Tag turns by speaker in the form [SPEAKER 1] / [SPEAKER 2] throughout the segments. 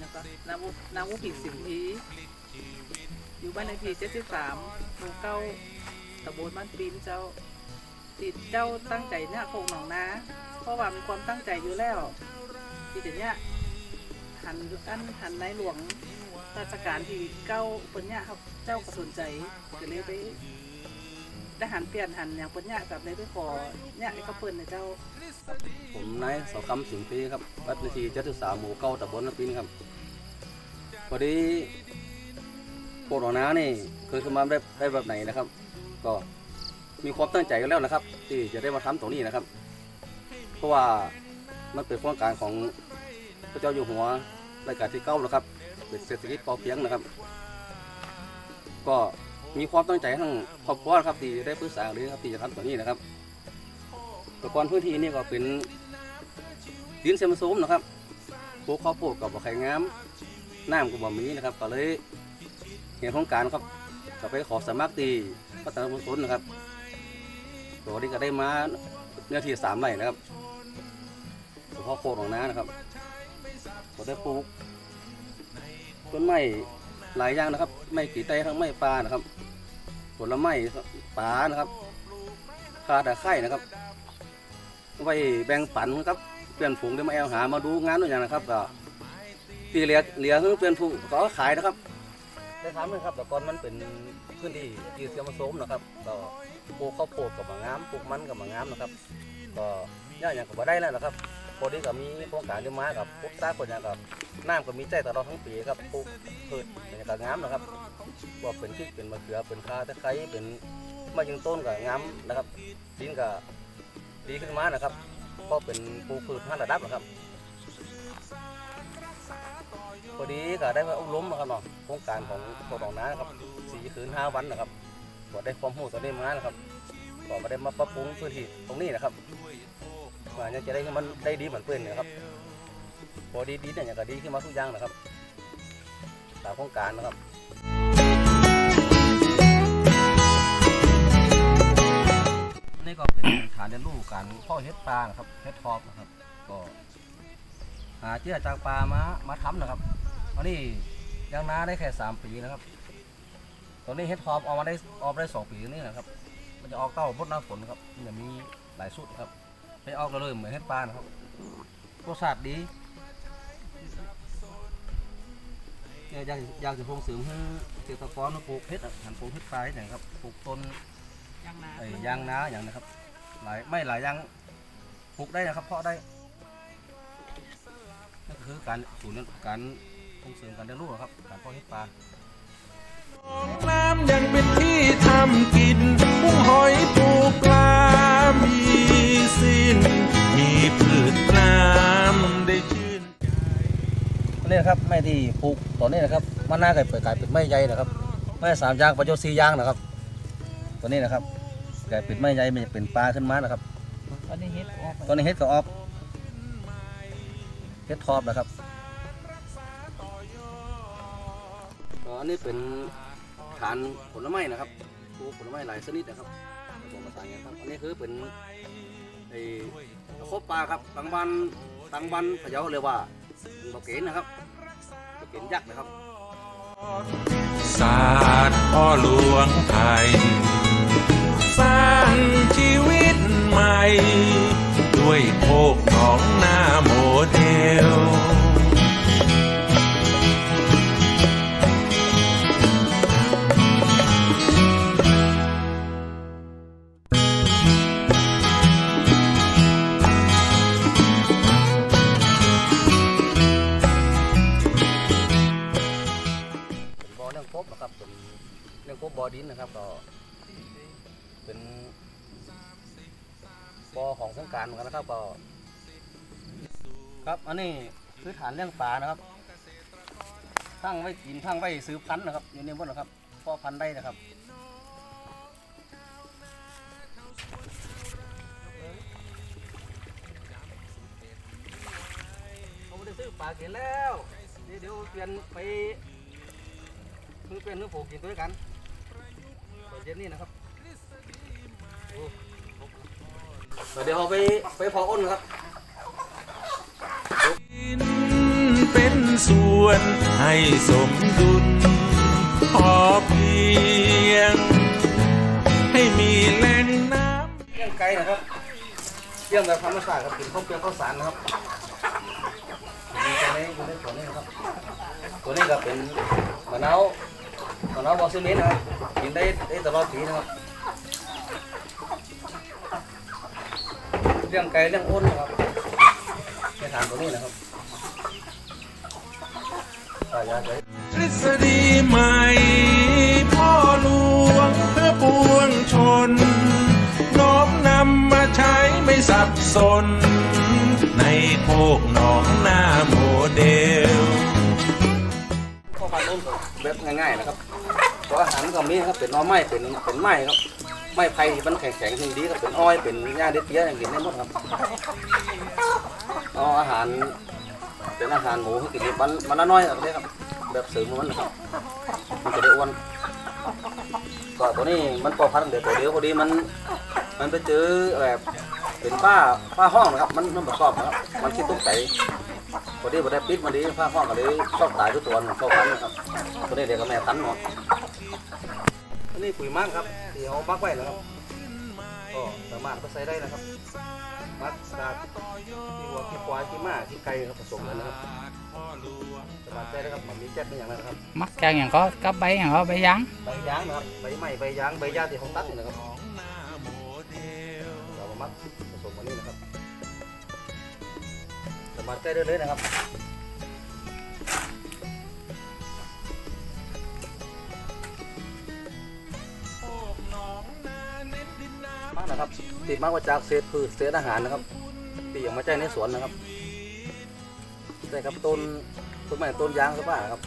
[SPEAKER 1] นี่ยก็นาวุนาวุผิดสินทีอยู่บ้านเลขที่เจ็ดสิบสามหมู่เก้าตำบลบ้านปีนเจ้าติดเจ้าตั้งใจเนี่ยโคงหนองนาเพราะว่ามีความตั้งใจอยู่แล้วที่จะเนี่ยหันอันหันในหลวงราชการที่เก้าเป็นเนี่ยครับเจ้าก็สนใจก็เลยไป ได้หันเปลี่ยนหันอย่างเปิ้นเนี่ยกับเลยไปขอเนี่ยไอ้ก็เปิ้นเนี่ยเจ้า
[SPEAKER 2] ผมนายสอคำสิงห์ปีครับวัดนาทีเจ็ดสิบสามหมู่เก้าตำบลน้ำปินครับ พอดีโคโรนานี่เคยขึ้นมาได้ได้แบบไหนนะครับ ก็มีความตั้งใจกันแล้วนะครับ ที่จะได้มาทำตรงนี้นะครับ เพราะว่ามันเป็นโครงการของพระเจ้าอยู่หัวรัชกาลที่เก้านะครับเป็นเศรษฐกิจพอเพียงนะครับ ก็ มีความตั้งใจทั้งครอบครัวครับที่ได้ปรึกษาหรือครับที่จะทำตัวนี้นะครับแต่ก่อนพื้นที่นี่ก็เป็นดินเซมโซมนะครับปลูกข้าวโพดกับบ่ไข่งามน้ำกับบ่มีนะครับ ก็เลยเห็นโครงการครับก็ไปขอสมัครตีพัฒนาบุญสนนะครับตัวนี้ก็ได้มาเนื้อที่สามไร่นะครับเฉพาะโคของน้านะครับก็ได้ปลูกต้นไม้หลายอย่างนะครับ ไม่กี่ไต้ทั้งไม้ปลานะครับ ลไม้ปลานะครับคาตะไคร่นะครับไว้แบ่งปันครับเพื่อนฝูงได้มาแอลหามาดูงานตัวอย่างนะครับก็ตีเหลียเหลียคือเพื่อนฝูงก็เอาขายนะครับได้ทำเลยครับแต่ก่อนมันเป็นพื้นที่ที่เสียมาโสมนะครับก็ปลูกข้าวโพดกับมะงามปลูกมันกับมะงามนะครับ ก็ ย่าอย่างกับได้แล้วนะครับพอดีก็มีโครงการที่องมากับพวกซากคนอย่างกับน้ำก็มีใจตลอดทั้งปีครับปลูกพืชอย่างกับงามนะครับว่าเป็นพริกเป็นมะเขือเป็นคาตะไคร้เป็นมะยิงต้นกับงามนะครับดินก็ดีขึ้นมานะครับก็เป็นปูพืชห้าระดับนะครับพอดีก็ได้มาอบรมนะครับเนาะโครงการของกรองน้ำนะครับสี่คืนห้าวันนะครับก็ได้ความรู้ตอนนี้มานะครับก็มาได้มาปรับปรุงพื้นที่ตรงนี้นะครับ ว่าเนี่ยจะได้ให้มันได้ดีเหมือนเพื่อนนะครับพอดีดีเนี่ยอย่างก็ดีขึ้นมาทุกอย่างนะครับตามโครงการนะครับนี่ก็เป็นฐานเรียนรู้การพ่อเฮ็ดปลานะครับเฮ็ดทอบนะครับ ก็หาเจือจากปลามามาทำนะครับอันนี้ยังน้าได้แค่สามปีนะครับตอนนี้เฮ็ดทอบออกมาได้ออกได้สองปีนี่นะครับ มันจะออกเต้าบดน้าฝนครับมันจะมีหลายสุดครับ ให้ออกก็เลยเหมือนเฮ็ดปลานะครับรสชาติดีเนี่ยอยากอยากจะส่งเสริมให้เกษตรกรมาปลูกเฮ็ดอะหันปลูกเฮ็ดปลาให้หน่อยครับปลูกต้น
[SPEAKER 1] ยังนา
[SPEAKER 2] ไอ้ยางนาอย่างนะครับ หลายไม่หลายอยางปลูกได้นะครับ เพาะได้นั่นก็คือการศูนย์การส่งเสริมการเรียนรู้ครับการเพาะเห็ดปลา
[SPEAKER 3] น้ำยังเป็นที่ทำกินกุ้งหอยปูปลามี สิ้น มีพืชน้ำได้ชื่น
[SPEAKER 2] อันนี้นะครับ ไม้ที่ปลูกตอนนี้นะครับมันน่าเกิดเปิดกลายเป็นไม้ใหญ่นะครับ ไม้สามยางประโยชน์สี่ยางนะครับ ตัวนี้นะครับกลายเป็นไม้ใหญ่มันจะเป็นปลาขึ้นมานะครับ
[SPEAKER 1] ตอนนี้เฮ็ดออก
[SPEAKER 2] ตอนนี้เฮ็ดก็ออกเฮ็ดทอบนะครับอันนี้เป็นฐานผลไม้นะครับปลูกผลไม้หลายชนิดนะครับผสมผสานกันครับ อันนี้คือเป็น ไอ้ตะคบปลาครับตังบันตังบันพะเยาเรียกว่าบกเกนนะครับบกเกนยักษ์นะครับ
[SPEAKER 3] ศาสตร์พ่อหลวงไทย สร้างชีวิตใหม่ ด้วยโคกของหน้าโบ่
[SPEAKER 2] อดินนะครับก็เป็นบ่อของโครงการเหมือนกันนะครับก็ ครับอันนี้คือฐานเลี้ยงปลานะครับทั้งไว้กินทั้งไว้ซื้อพันธุ์นะครับอยู่ในบนนะครับพ่อพันธุ์ได้นะครับเขาไม่ได้ซื้อปลากินแล้ว เดี๋ยวเปลี่ยนไปคือเป็นเนื้อผูกินด้วยกัน เย็นนี่นะครับโอ้เดี๋ยวเราไปไปพออ้นครับ
[SPEAKER 3] เป็นส่วนให้สมดุลพอเพียง ให้มีแหล่งน้ำ
[SPEAKER 2] เลี้ยงไก่นะครับเลี้ยงแบบธรรมชาติครับกินข้าวเปลือกข้าวสารนะครับมีตัวนี้อยู่ในตัวนี้นะครับตัวนี้ก็เป็นมะนาว มะนาวบอสซิเมนนะครับกินได้ได้ตลอดปีนะครับเลี้ยงไก่เลี้ยงอ้นนะครับในฐานตัวนี้นะครับอ่ายาใจ
[SPEAKER 3] ทฤษฎีใหม่พ่อหลวงเพื่อปวงชน น้อมนำมาใช้ไม่สับสน ในโคกหนองนา
[SPEAKER 2] แบบง่ายๆนะครับตัวอาหารก็มีครับเป็นน้อไม้เป็นเป็นไม้ครับไม้ไผ่ที่มันแข็งๆที่ดีก็เป็นอ้อยเป็นหญ้าเด็ดเตี้ยอย่างกินได้หมดครับเอาอาหารเป็นอาหารหมูให้กินนี่มันมันละน้อยแบบนี้ครับ แบบเสริมมันนะครับมันจะได้อ้วนก็ตัวนี้มันพอพันเดี๋ยวตัวเดียวพอดีมัน มันไปเจอแบบเป็นป้าป้าห้องนะครับ มันมันประกอบนะครับ มันคิดตุ้มใจ พอดีพอได้ปิดมาดีผ้าห้องก็เลยชอบตายทุกตัวหนึ่งชอบพันนะครับตัวนี้เด็กก็แม่พันหมดอันนี้ปุ๋ยมักครับที่เขามักไว้นะครับก็สามารถไปใส่ได้นะครับมักจากที่วัวที่ควายที่ม้าที่ไก่ครับผสมกันนะครับสามารถใช้ได้ครับมันมีแจ็คเป็นอย่างนั้นนะครับ
[SPEAKER 4] mắc càng อย่าง có có bay อย่าง có bay dán
[SPEAKER 2] ใบยางนะครับใบไม้ใบยางใบหญ้าที่เขาตัดนี่นะครับเรามามัก มารถใช้ได้เลยนะครับมากนะครับติดมากกว่าจากเศษพืชเศษอาหารนะครับที่ยังมาใจในสวนนะครับใช่ครับต้นต้นไม้ต้นยางครับว่าครับ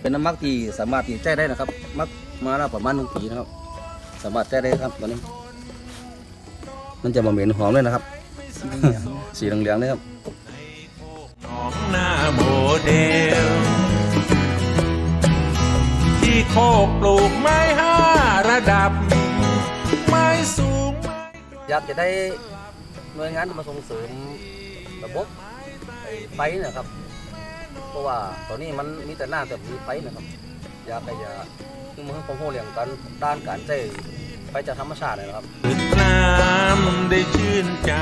[SPEAKER 2] เป็นน้ำมักที่สามารถที่ใจได้นะครับ มักมาแล้วประมาณหนึ่งปีนะครับ สามารถใจได้ครับตัวนี้ มันจะมาเหม็นหอมเลยนะครับ สีเหลืองๆเลยครับ
[SPEAKER 3] หนองนาโมเดล ที่โคกปลูกไม้ห้าระดับ ไม้สูงไม้
[SPEAKER 2] อยากจะได้หน่วยงานที่มาส่งเสริมระบบไอ้ไฟนะครับ เพราะว่าตอนนี้มันมีแต่หน้าแต่มีไฟนะครับ อยากให้จะคือมือของพวกเรื่องกันด้านการใช้ไฟจากธรรมชาติเลยนะครับ
[SPEAKER 3] น้ำได้ชื่นใจ